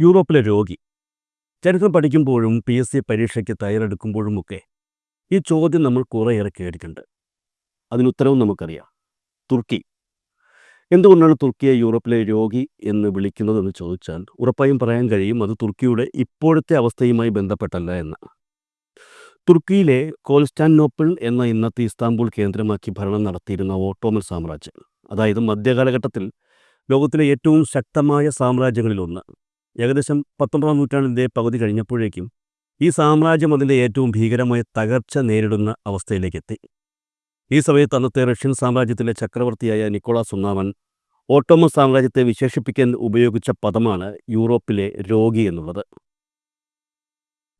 യൂറോപ്പിലെ രോഗി. ചരിത്രം പഠിക്കുമ്പോഴും പി എസ് സി പരീക്ഷയ്ക്ക് തയ്യാറെടുക്കുമ്പോഴുമൊക്കെ ഈ ചോദ്യം നമ്മൾ കുറേയേറെ കേട്ടിട്ടുണ്ട്. അതിനുത്തരവും നമുക്കറിയാം. തുർക്കി. എന്തുകൊണ്ടാണ് തുർക്കിയെ യൂറോപ്പിലെ രോഗി എന്ന് വിളിക്കുന്നതെന്ന് ചോദിച്ചാൽ ഉറപ്പായും പറയാൻ കഴിയും അത് തുർക്കിയുടെ ഇപ്പോഴത്തെ അവസ്ഥയുമായി ബന്ധപ്പെട്ടല്ല എന്ന്. തുർക്കിയിലെ കോൺസ്റ്റാന്റിനോപ്പിൾ എന്ന ഇന്നത്തെ ഇസ്താംബുൾ കേന്ദ്രമാക്കി ഭരണം നടത്തിയിരുന്ന ഓട്ടോമൻ സാമ്രാജ്യം അതായത് മധ്യകാലഘട്ടത്തിൽ ലോകത്തിലെ ഏറ്റവും ശക്തമായ സാമ്രാജ്യങ്ങളിലൊന്ന്. ഏകദേശം പത്തൊമ്പതാം നൂറ്റാണ്ടിന്റെ പകുതി കഴിഞ്ഞപ്പോഴേക്കും ഈ സാമ്രാജ്യം അതിന്റെ ഏറ്റവും ഭീകരമായ തകർച്ച നേരിടുന്ന അവസ്ഥയിലേക്കെത്തി. ഈ സമയത്ത് അന്നത്തെ റഷ്യൻ സാമ്രാജ്യത്തിലെ ചക്രവർത്തിയായ നിക്കോളാസ് ഒന്നാമൻ ഓട്ടോമൻ സാമ്രാജ്യത്തെ വിശേഷിപ്പിക്കാൻ ഉപയോഗിച്ച പദമാണ് യൂറോപ്പിലെ രോഗി എന്നുള്ളത്.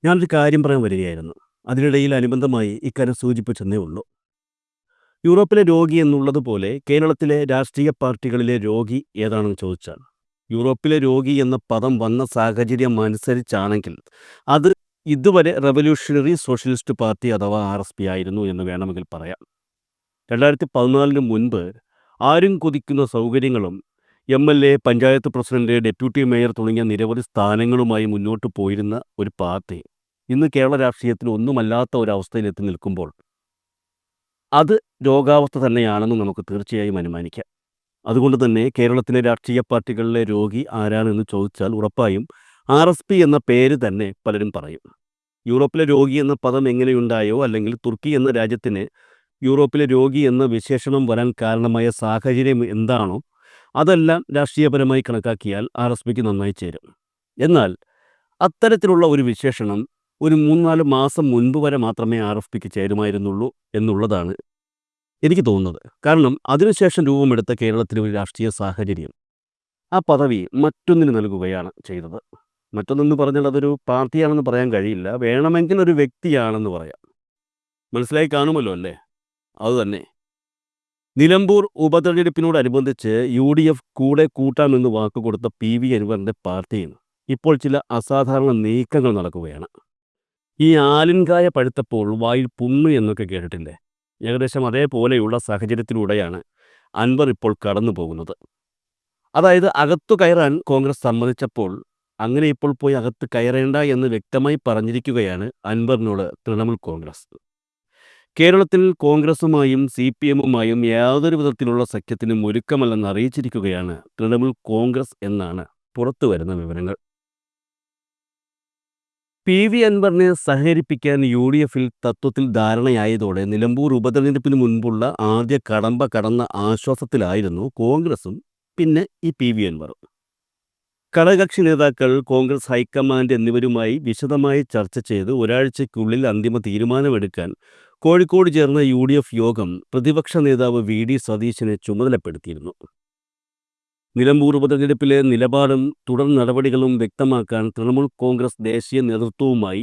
ഞാനൊരു കാര്യം പറയാൻ വരികയായിരുന്നു. അതിനിടയിൽ അനുബന്ധമായി ഇക്കാര്യം സൂചിപ്പിച്ചെന്നേ ഉള്ളൂ. യൂറോപ്പിലെ രോഗി എന്നുള്ളതുപോലെ കേരളത്തിലെ രാഷ്ട്രീയ പാർട്ടികളിലെ രോഗി ഏതാണെന്ന് ചോദിച്ചാൽ യൂറോപ്പിലെ രോഗി എന്ന പദം വന്ന സാഹചര്യം അനുസരിച്ചാണെങ്കിൽ അത് ഇതുവരെ റവല്യൂഷണറി സോഷ്യലിസ്റ്റ് പാർട്ടി അഥവാ ആർ എസ് പി ആയിരുന്നു എന്ന് വേണമെങ്കിൽ പറയാം. രണ്ടായിരത്തി പതിനാലിന് മുൻപ് ആരും കൊതിക്കുന്ന സൗകര്യങ്ങളും M L A panchayat president deputy mayor തുടങ്ങിയ നിരവധി സ്ഥാനങ്ങളുമായി മുന്നോട്ട് പോയിരുന്ന ഒരു പാർട്ടി ഇന്ന് കേരള രാഷ്ട്രീയത്തിൽ ഒന്നുമല്ലാത്ത ഒരവസ്ഥയിലെത്തി നിൽക്കുമ്പോൾ അത് രോഗാവസ്ഥ തന്നെയാണെന്ന് നമുക്ക് തീർച്ചയായും അനുമാനിക്കാം. അതുകൊണ്ട് തന്നെ കേരളത്തിലെ രാഷ്ട്രീയ പാർട്ടികളിലെ രോഗി ആരാണെന്ന് ചോദിച്ചാൽ ഉറപ്പായും ആർ എസ് പി എന്ന പേര് തന്നെ പലരും പറയും. യൂറോപ്പിലെ രോഗി എന്ന പദം എങ്ങനെയുണ്ടായോ അല്ലെങ്കിൽ തുർക്കി എന്ന രാജ്യത്തിന് യൂറോപ്പിലെ രോഗി എന്ന വിശേഷണം വരാൻ കാരണമായ സാഹചര്യം എന്താണോ അതെല്ലാം രാഷ്ട്രീയപരമായി കണക്കാക്കിയാൽ ആർ എസ് പിക്ക് നന്നായി ചേരും. എന്നാൽ അത്തരത്തിലുള്ള ഒരു വിശേഷണം ഒരു മൂന്നാൽ മാസം മുൻപ് വരെ മാത്രമേ ആർ എഫ് പിക്ക് ചേരുമായിരുന്നുള്ളൂ എന്നുള്ളതാണ് എനിക്ക് തോന്നുന്നത്. കാരണം അതിനുശേഷം രൂപമെടുത്ത കേരളത്തിലെ ഒരു രാഷ്ട്രീയ സാഹചര്യം ആ പദവി മറ്റൊന്നിന് നൽകുകയാണ് ചെയ്തത്. മറ്റൊന്നെന്ന് പറഞ്ഞാൽ അതൊരു പാർട്ടിയാണെന്ന് പറയാൻ കഴിയില്ല. വേണമെങ്കിൽ ഒരു വ്യക്തിയാണെന്ന് പറയാം. മനസ്സിലായി കാണുമല്ലോ അല്ലേ? അതുതന്നെ നിലമ്പൂർ ഉപതെരഞ്ഞെടുപ്പിനോടനുബന്ധിച്ച് യു ഡി എഫ് കൂടെ കൂട്ടാമെന്ന് വാക്ക് കൊടുത്ത പി വി അൻവറിന്റെ പാർട്ടിയിൽ ഇപ്പോൾ ചില അസാധാരണ നീക്കങ്ങൾ നടക്കുകയാണ്. ഈ ആലിൻകായ പഴുത്തപ്പോൾ വായിൽ പുണ്ണു എന്നൊക്കെ കേട്ടിട്ടില്ലേ? ഏകദേശം അതേപോലെയുള്ള സാഹചര്യത്തിലൂടെയാണ് അൻവർ ഇപ്പോൾ കടന്നു പോകുന്നത്. അതായത് അകത്തു കയറാൻ കോൺഗ്രസ് സമ്മതിച്ചപ്പോൾ അങ്ങനെ ഇപ്പോൾ പോയി അകത്ത് കയറേണ്ട എന്ന് വ്യക്തമായി പറഞ്ഞിരിക്കുകയാണ് അൻവറിനോട് തൃണമൂൽ കോൺഗ്രസ്. കേരളത്തിൽ കോൺഗ്രസുമായും സി പി എമ്മുമായും യാതൊരു വിധത്തിലുള്ള സഖ്യത്തിനും ഒരുക്കമല്ലെന്ന് അറിയിച്ചിരിക്കുകയാണ് തൃണമൂൽ കോൺഗ്രസ് എന്നാണ് പുറത്തു വരുന്ന വിവരങ്ങൾ. പി വി അൻവറിനെ സഹകരിപ്പിക്കാൻ യു ഡി എഫിൽ തത്വത്തിൽ ധാരണയായതോടെ നിലമ്പൂർ ഉപതെരഞ്ഞെടുപ്പിന് മുൻപുള്ള ആദ്യ കടമ്പ കടന്ന ആശ്വാസത്തിലായിരുന്നു കോൺഗ്രസും പിന്നെ ഈ പി വി അൻവറും ഘടകകക്ഷി നേതാക്കൾ കോൺഗ്രസ് ഹൈക്കമാൻഡ് എന്നിവരുമായി വിശദമായി ചർച്ച ചെയ്ത് ഒരാഴ്ചയ്ക്കുള്ളിൽ അന്തിമ തീരുമാനമെടുക്കാൻ കോഴിക്കോട് ചേർന്ന യു യോഗം പ്രതിപക്ഷ നേതാവ് വി ഡി സതീശനെ ചുമതലപ്പെടുത്തിയിരുന്നു. നിലമ്പൂർ ഉപതെരഞ്ഞെടുപ്പിലെ നിലപാടും തുടർ നടപടികളും വ്യക്തമാക്കാൻ തൃണമൂൽ കോൺഗ്രസ് ദേശീയ നേതൃത്വവുമായി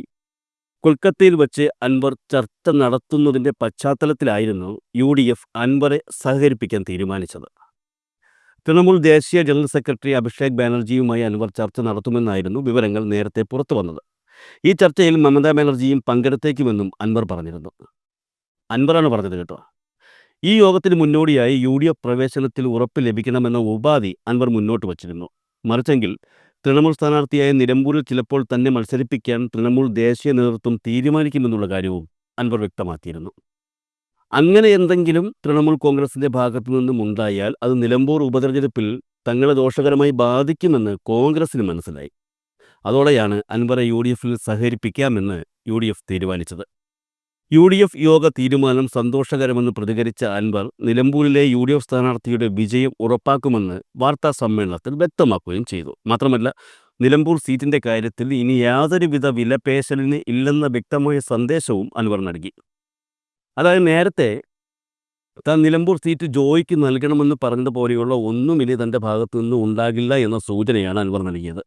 കൊൽക്കത്തയിൽ വച്ച് അൻവർ ചർച്ച നടത്തുന്നതിന്റെ പശ്ചാത്തലത്തിലായിരുന്നു യു ഡി എഫ് അൻവറെ സഹകരിപ്പിക്കാൻ തീരുമാനിച്ചത്. തൃണമൂൽ ദേശീയ ജനറൽ സെക്രട്ടറി അഭിഷേക് ബാനർജിയുമായി അൻവർ ചർച്ച നടത്തുമെന്നായിരുന്നു വിവരങ്ങൾ നേരത്തെ പുറത്തു വന്നത്. ഈ ചർച്ചയിൽ മമതാ ബാനർജിയും പങ്കെടുത്തേക്കുമെന്നും അൻവർ പറഞ്ഞിരുന്നു. അൻവറാണ് പറഞ്ഞത് കേട്ടോ. ഈ യോഗത്തിന് മുന്നോടിയായി യു ഡി എഫ് പ്രവേശനത്തിൽ ഉറപ്പ് ലഭിക്കണമെന്ന ഉപാധി അൻവർ മുന്നോട്ട് വച്ചിരുന്നു. മറിച്ചെങ്കിൽ തൃണമൂൽ സ്ഥാനാർത്ഥിയായ നിലമ്പൂരിൽ ചിലപ്പോൾ തന്നെ മത്സരിപ്പിക്കാൻ തൃണമൂൽ ദേശീയ നേതൃത്വം തീരുമാനിക്കുമെന്നുള്ള കാര്യവും അൻവർ വ്യക്തമാക്കിയിരുന്നു. അങ്ങനെ എന്തെങ്കിലും തൃണമൂൽ കോൺഗ്രസിന്റെ ഭാഗത്തു നിന്നും ഉണ്ടായാൽ അത് നിലമ്പൂർ ഉപതെരഞ്ഞെടുപ്പിൽ തങ്ങളെ ദോഷകരമായി ബാധിക്കുമെന്ന് കോൺഗ്രസിന് മനസ്സിലായി. അതോടെയാണ് അൻവറെ യു ഡി എഫിൽ സഹകരിപ്പിക്കാമെന്ന് യു ഡി എഫ് തീരുമാനിച്ചത്. യു ഡി എഫ് യോഗ തീരുമാനം സന്തോഷകരമെന്ന് പ്രതികരിച്ച അൻവർ നിലമ്പൂരിലെ യു ഡി എഫ് സ്ഥാനാർത്ഥിയുടെ വിജയം ഉറപ്പാക്കുമെന്ന് വാർത്താ സമ്മേളനത്തിൽ വ്യക്തമാക്കുകയും ചെയ്തു. മാത്രമല്ല നിലമ്പൂർ സീറ്റിന്റെ കാര്യത്തിൽ ഇനി യാതൊരുവിധ വിലപേശലിന് ഇല്ലെന്ന വ്യക്തമായ സന്ദേശവും അൻവർ നൽകി. അതായത് നേരത്തെ താൻ നിലമ്പൂർ സീറ്റ് ജോയിക്ക് നൽകണമെന്ന് പറഞ്ഞതുപോലെയുള്ള ഒന്നും ഇനി തന്റെ ഭാഗത്തു നിന്നും ഉണ്ടാകില്ല എന്ന സൂചനയാണ് അൻവർ നൽകിയത്.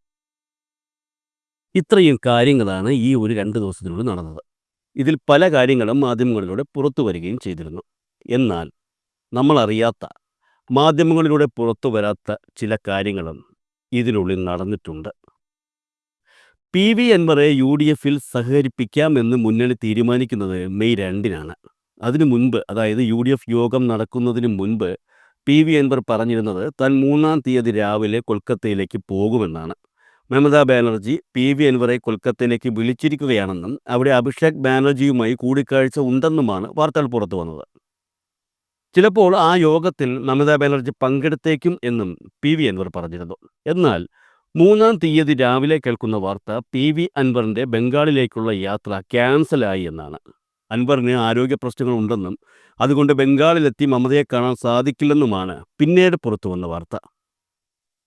ഇത്രയും കാര്യങ്ങളാണ് ഈ ഒരു രണ്ട് ദിവസത്തിനുള്ളിൽ നടന്നത്. ഇതിൽ പല കാര്യങ്ങളും മാധ്യമങ്ങളിലൂടെ പുറത്തു വരികയും ചെയ്തിരുന്നു. എന്നാൽ നമ്മളറിയാത്ത മാധ്യമങ്ങളിലൂടെ പുറത്തു വരാത്ത ചില കാര്യങ്ങളും ഇതിനുള്ളിൽ നടന്നിട്ടുണ്ട്. പി വി അൻവറെ യു ഡി എഫിൽ സഹകരിപ്പിക്കാമെന്ന് മുന്നണി തീരുമാനിക്കുന്നത് മെയ് രണ്ടിനാണ്. അതിനു മുൻപ് അതായത് യു ഡി എഫ് യോഗം നടക്കുന്നതിന് മുൻപ് പി വി അൻവർ പറഞ്ഞിരുന്നത് താൻ മൂന്നാം തീയതി രാവിലെ കൊൽക്കത്തയിലേക്ക് പോകുമെന്നാണ്. മമതാ ബാനർജി പി വി അൻവറെ കൊൽക്കത്തയിലേക്ക് വിളിച്ചിരിക്കുകയാണെന്നും അവിടെ അഭിഷേക് ബാനർജിയുമായി കൂടിക്കാഴ്ച ഉണ്ടെന്നുമാണ് വാർത്തകൾ പുറത്തു വന്നത്. ചിലപ്പോൾ ആ യോഗത്തിൽ മമതാ ബാനർജി പങ്കെടുത്തേക്കും എന്നും പി വി അൻവർ പറഞ്ഞിരുന്നു. എന്നാൽ മൂന്നാം തീയതി രാവിലെ കേൾക്കുന്ന വാർത്ത പി വി അൻവറിന്റെ ബംഗാളിലേക്കുള്ള യാത്ര ക്യാൻസലായി എന്നാണ്. അൻവറിന് ആരോഗ്യ പ്രശ്നങ്ങൾ ഉണ്ടെന്നും അതുകൊണ്ട് ബംഗാളിലെത്തി മമതയെ കാണാൻ സാധിക്കില്ലെന്നുമാണ് പിന്നീട് പുറത്തു വന്ന വാർത്ത.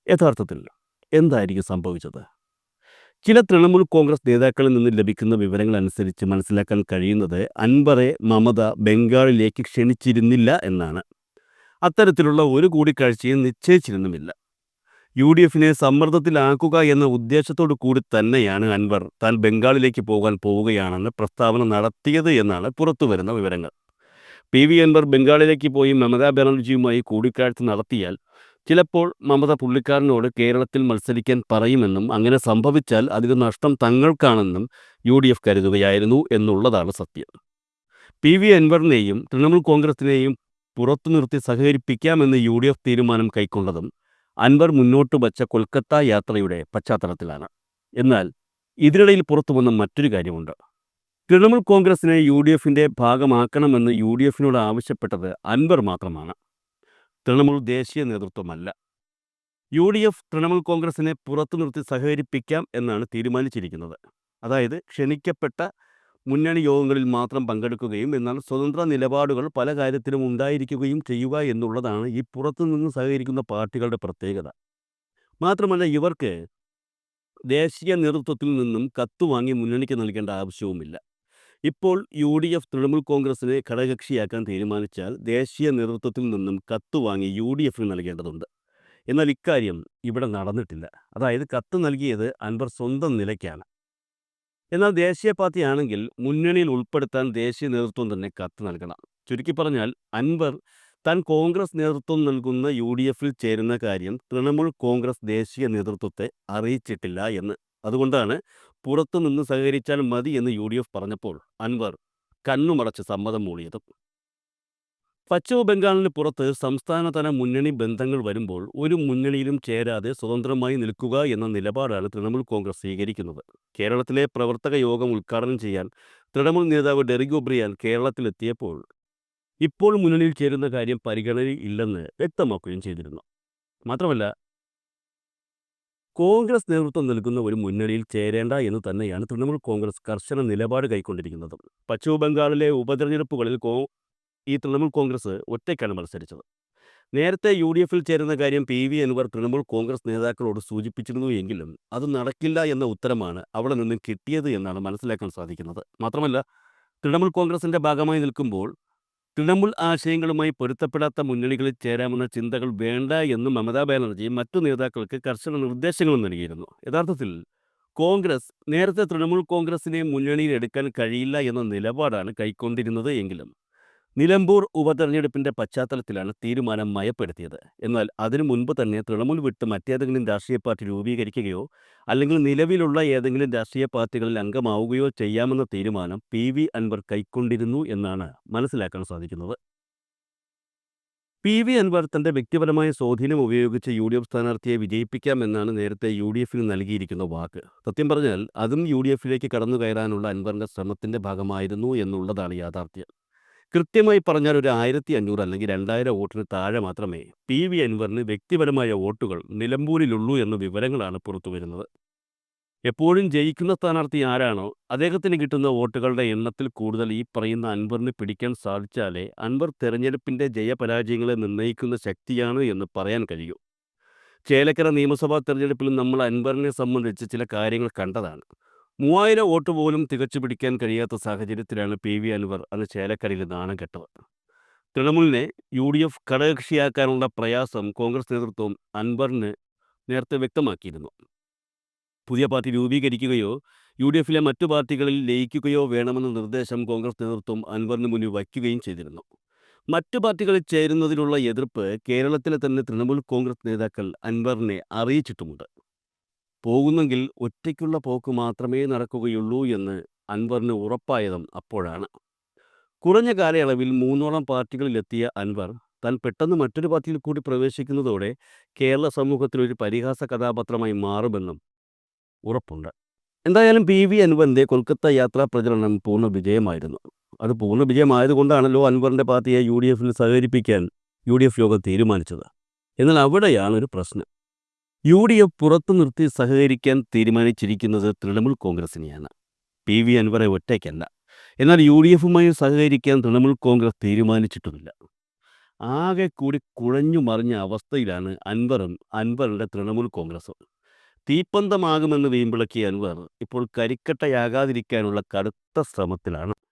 യഥാർത്ഥത്തിൽ എന്തായിരിക്കും സംഭവിച്ചത്? ചില തൃണമൂൽ കോൺഗ്രസ് നേതാക്കളിൽ നിന്ന് ലഭിക്കുന്ന വിവരങ്ങൾ അനുസരിച്ച് മനസ്സിലാക്കാൻ കഴിയുന്നത് അൻവറെ മമത ബംഗാളിലേക്ക് ക്ഷണിച്ചിരുന്നില്ല എന്നാണ്. അത്തരത്തിലുള്ള ഒരു കൂടിക്കാഴ്ചയും നിശ്ചയിച്ചിരുന്നുമില്ല. യു ഡി എഫിനെ സമ്മർദ്ദത്തിലാക്കുക എന്ന ഉദ്ദേശത്തോടു കൂടി തന്നെയാണ് അൻവർ താൻ ബംഗാളിലേക്ക് പോകാൻ പോവുകയാണെന്ന് പ്രസ്താവന നടത്തിയത് എന്നാണ് പുറത്തുവരുന്ന വിവരങ്ങൾ. പി വി അൻവർ ബംഗാളിലേക്ക് പോയി മമതാ ബാനർജിയുമായി കൂടിക്കാഴ്ച നടത്തിയാൽ ചിലപ്പോൾ മമത പുള്ളിക്കാരനോട് കേരളത്തിൽ മത്സരിക്കാൻ പറയുമെന്നും അങ്ങനെ സംഭവിച്ചാൽ അതിന് നഷ്ടം തങ്ങൾക്കാണെന്നും യു ഡി എഫ് കരുതുകയായിരുന്നു എന്നുള്ളതാണ് സത്യം. പി വി അൻവറിനെയും തൃണമൂൽ കോൺഗ്രസിനെയും പുറത്തു നിർത്തി സഹകരിപ്പിക്കാമെന്ന് യു ഡി എഫ് തീരുമാനം കൈക്കൊണ്ടതും അൻവർ മുന്നോട്ട് വച്ച കൊൽക്കത്ത യാത്രയുടെ പശ്ചാത്തലത്തിലാണ്. എന്നാൽ ഇതിനിടയിൽ പുറത്തു വന്ന മറ്റൊരു കാര്യമുണ്ട്. തൃണമൂൽ കോൺഗ്രസിനെ യു ഡി എഫിന്റെ ഭാഗമാക്കണമെന്ന് യു ഡി എഫിനോട് ആവശ്യപ്പെട്ടത് അൻവർ മാത്രമാണ്. തൃണമൂൽ ദേശീയ നേതൃത്വമല്ല. യു ഡി എഫ് തൃണമൂൽ കോൺഗ്രസിനെ പുറത്തു നിർത്തി സഹകരിപ്പിക്കാം എന്നാണ് തീരുമാനിച്ചിരിക്കുന്നത്. അതായത് ക്ഷണിക്കപ്പെട്ട മുന്നണി യോഗങ്ങളിൽ മാത്രം പങ്കെടുക്കുകയും എന്നാൽ സ്വതന്ത്ര നിലപാടുകൾ പല കാര്യത്തിലും ഉണ്ടായിരിക്കുകയും ചെയ്യുക എന്നുള്ളതാണ് ഈ പുറത്തുനിന്ന് സഹകരിക്കുന്ന പാർട്ടികളുടെ പ്രത്യേകത. മാത്രമല്ല ഇവർക്ക് ദേശീയ നേതൃത്വത്തിൽ നിന്നും കത്ത് വാങ്ങി മുന്നണിക്ക് നൽകേണ്ട ആവശ്യവുമില്ല. ഇപ്പോൾ യു ഡി എഫ് തൃണമൂൽ കോൺഗ്രസിനെ ഘടകകക്ഷിയാക്കാൻ തീരുമാനിച്ചാൽ ദേശീയ നേതൃത്വത്തിൽ നിന്നും കത്ത് വാങ്ങി യു ഡി എഫിന് നൽകേണ്ടതുണ്ട്. എന്നാൽ ഇക്കാര്യം ഇവിടെ നടന്നിട്ടില്ല. അതായത് കത്ത് നൽകിയത് അൻവർ സ്വന്തം നിലയ്ക്കാണ്. എന്നാൽ ദേശീയ പാർട്ടി ആണെങ്കിൽ മുന്നണിയിൽ ഉൾപ്പെടുത്താൻ ദേശീയ നേതൃത്വം തന്നെ കത്ത് നൽകണം. ചുരുക്കി പറഞ്ഞാൽ അൻവർ താൻ കോൺഗ്രസ് നേതൃത്വം നൽകുന്ന യു ഡി എഫിൽ ചേരുന്ന കാര്യം തൃണമൂൽ കോൺഗ്രസ് ദേശീയ നേതൃത്വത്തെ അറിയിച്ചിട്ടില്ല എന്ന്. അതുകൊണ്ടാണ് പുറത്തുനിന്ന് സഹകരിച്ചാൽ മതി എന്ന് യു ഡി എഫ് പറഞ്ഞപ്പോൾ അൻവർ കണ്ണുമടച്ച് സമ്മതം മൂളിയത് പശ്ചിമ ബംഗാളിന് പുറത്ത് സംസ്ഥാനതല മുന്നണി ബന്ധങ്ങൾ വരുമ്പോൾ ഒരു മുന്നണിയിലും ചേരാതെ സ്വതന്ത്രമായി നിൽക്കുക എന്ന നിലപാടാണ് തൃണമൂൽ കോൺഗ്രസ് സ്വീകരിക്കുന്നത്. കേരളത്തിലെ പ്രവർത്തക യോഗം ഉദ്ഘാടനം ചെയ്യാൻ തൃണമൂൽ നേതാവ് ഡെറിഗ് ഒബ്രിയാൻ കേരളത്തിലെത്തിയപ്പോൾ ഇപ്പോൾ മുന്നണിയിൽ ചേരുന്ന കാര്യം പരിഗണനയിൽ ഇല്ലെന്ന് വ്യക്തമാക്കുകയും ചെയ്തിരുന്നു. മാത്രമല്ല കോൺഗ്രസ് നേതൃത്വം നൽകുന്ന ഒരു മുന്നണിയിൽ ചേരേണ്ട എന്ന് തന്നെയാണ് തൃണമൂൽ കോൺഗ്രസ് കർശന നിലപാട് കൈക്കൊണ്ടിരിക്കുന്നത്. പശ്ചിമ ബംഗാളിലെ ഉപതെരഞ്ഞെടുപ്പുകളിൽ കോ ഈ തൃണമൂൽ കോൺഗ്രസ് ഒറ്റയ്ക്കാണ് മത്സരിച്ചത്. നേരത്തെ യു ഡി എഫിൽ ചേരുന്ന കാര്യം പി വി എന്നിവർ തൃണമൂൽ കോൺഗ്രസ് നേതാക്കളോട് സൂചിപ്പിച്ചിരുന്നു എങ്കിലും അത് നടക്കില്ല എന്ന ഉത്തരമാണ് അവിടെ നിന്നും കിട്ടിയത് എന്നാണ് മനസ്സിലാക്കാൻ സാധിക്കുന്നത്. മാത്രമല്ല തൃണമൂൽ കോൺഗ്രസിന്റെ ഭാഗമായി നിൽക്കുമ്പോൾ തൃണമൂൽ ആശയങ്ങളുമായി പൊരുത്തപ്പെടാത്ത മുന്നണികളിൽ ചേരാമെന്ന ചിന്തകൾ വേണ്ട എന്ന് മമതാ ബാനർജി മറ്റു നേതാക്കൾക്ക് കർശന നിർദ്ദേശങ്ങളും നൽകിയിരുന്നു. യഥാർത്ഥത്തിൽ കോൺഗ്രസ് നേരത്തെ തൃണമൂൽ കോൺഗ്രസിനെ മുന്നണിയിൽ എടുക്കാൻ കഴിയില്ല എന്ന നിലപാടാണ് കൈക്കൊണ്ടിരുന്നത് എങ്കിലും നിലമ്പൂർ ഉപതെരഞ്ഞെടുപ്പിന്റെ പശ്ചാത്തലത്തിലാണ് തീരുമാനം മയപ്പെടുത്തിയത്. എന്നാൽ അതിനു മുൻപ് തന്നെ തൃണമൂൽ വിട്ട് മറ്റേതെങ്കിലും രാഷ്ട്രീയ പാർട്ടി രൂപീകരിക്കുകയോ അല്ലെങ്കിൽ നിലവിലുള്ള ഏതെങ്കിലും രാഷ്ട്രീയ പാർട്ടികളിൽ അംഗമാവുകയോ ചെയ്യാമെന്ന തീരുമാനം പി വി അൻവർ കൈക്കൊണ്ടിരുന്നു എന്നാണ് മനസ്സിലാക്കാൻ സാധിക്കുന്നത്. പി വി അൻവർ തന്റെ വ്യക്തിപരമായ സ്വാധീനം ഉപയോഗിച്ച് യു ഡി എഫ് സ്ഥാനാർത്ഥിയെ വിജയിപ്പിക്കാമെന്നാണ് നേരത്തെ യു ഡി എഫിന് നൽകിയിരിക്കുന്ന വാക്ക്. സത്യം പറഞ്ഞാൽ അതും യു ഡി എഫിലേക്ക് കടന്നു കയറാനുള്ള അൻവറിന്റെ ശ്രമത്തിന്റെ ഭാഗമായിരുന്നു എന്നുള്ളതാണ് യാഥാർത്ഥ്യം. കൃത്യമായി പറഞ്ഞാൽ ഒരു ആയിരത്തി അഞ്ഞൂറ് അല്ലെങ്കിൽ രണ്ടായിരം വോട്ടിന് താഴെ മാത്രമേ പി വി അൻവറിന് വ്യക്തിപരമായ വോട്ടുകൾ നിലമ്പൂരിലുള്ളൂ എന്ന വിവരങ്ങളാണ് പുറത്തു വരുന്നത്. എപ്പോഴും ജയിക്കുന്ന സ്ഥാനാർത്ഥി ആരാണോ അദ്ദേഹത്തിന് കിട്ടുന്ന വോട്ടുകളുടെ എണ്ണത്തിൽ കൂടുതൽ ഈ പറയുന്ന അൻവറിന് പിടിക്കാൻ സാധിച്ചാലേ അൻവർ തെരഞ്ഞെടുപ്പിന്റെ ജയപരാജയങ്ങളെ നിർണയിക്കുന്ന ശക്തിയാണ് എന്ന് പറയാൻ കഴിയൂ. ചേലക്കര നിയമസഭാ തെരഞ്ഞെടുപ്പിൽ നമ്മൾ അൻവറിനെ സംബന്ധിച്ച് ചില കാര്യങ്ങൾ കണ്ടതാണ്. മൂവായിരം വോട്ട് പോലും തികച്ചു പിടിക്കാൻ കഴിയാത്ത സാഹചര്യത്തിലാണ് പി വി അൻവർ അന്ന് ചേലക്കരയിൽ നാണം കെട്ടത്. തൃണമൂലിനെ യു ഡി എഫ് ഘടകകക്ഷിയാക്കാനുള്ള പ്രയാസം കോൺഗ്രസ് നേതൃത്വം അൻവറിന് നേരത്തെ വ്യക്തമാക്കിയിരുന്നു. പുതിയ പാർട്ടി രൂപീകരിക്കുകയോ യു ഡി എഫിലെ മറ്റു പാർട്ടികളിൽ ലയിക്കുകയോ വേണമെന്ന നിർദ്ദേശം കോൺഗ്രസ് നേതൃത്വം അൻവറിന് മുന്നിൽ വയ്ക്കുകയും ചെയ്തിരുന്നു. മറ്റു പാർട്ടികളിൽ ചേരുന്നതിനുള്ള എതിർപ്പ് കേരളത്തിലെ തന്നെ തൃണമൂൽ കോൺഗ്രസ് നേതാക്കൾ അൻവറിനെ അറിയിച്ചിട്ടുമുണ്ട്. പോകുന്നെങ്കിൽ ഒറ്റയ്ക്കുള്ള പോക്ക് മാത്രമേ നടക്കുകയുള്ളൂ എന്ന് അൻവറിന് ഉറപ്പായതും അപ്പോഴാണ്. കുറഞ്ഞ കാലയളവിൽ മൂന്നോളം പാർട്ടികളിലെത്തിയ അൻവർ താൻ പെട്ടെന്ന് മറ്റൊരു പാർട്ടിയിൽ കൂടി പ്രവേശിക്കുന്നതോടെ കേരള സമൂഹത്തിൽ ഒരു പരിഹാസ കഥാപാത്രമായി മാറുമെന്നും ഉറപ്പുണ്ട്. എന്തായാലും പി വി അൻവറിന്റെ കൊൽക്കത്ത യാത്രാ പ്രചരണം പൂർണ വിജയമായിരുന്നു അത് പൂർണ വിജയമായതുകൊണ്ടാണല്ലോ അൻവറിന്റെ പാർട്ടിയെ യു ഡി എഫിൽ സഹകരിപ്പിക്കാൻ യു ഡി എഫ് യോഗം തീരുമാനിച്ചത്. എന്നാൽ അവിടെയാണ് ഒരു പ്രശ്നം. യു ഡി എഫ് പുറത്തു നിർത്തി സഹകരിക്കാൻ തീരുമാനിച്ചിരിക്കുന്നത് തൃണമൂൽ കോൺഗ്രസിനെയാണ്. പി വി അൻവറെ ഒറ്റയ്ക്കല്ല. എന്നാൽ യു ഡി എഫുമായി സഹകരിക്കാൻ തൃണമൂൽ കോൺഗ്രസ് തീരുമാനിച്ചിട്ടുമില്ല. ആകെ കൂടി കുഴഞ്ഞു മറിഞ്ഞ അവസ്ഥയിലാണ് അൻവറും അൻവറിന്റെ തൃണമൂൽ കോൺഗ്രസും. തീപ്പന്തമാകുമെന്ന് വീമ്പിളക്കിയ അൻവർ ഇപ്പോൾ കരിക്കട്ടയാകാതിരിക്കാനുള്ള കടുത്ത ശ്രമത്തിലാണ്.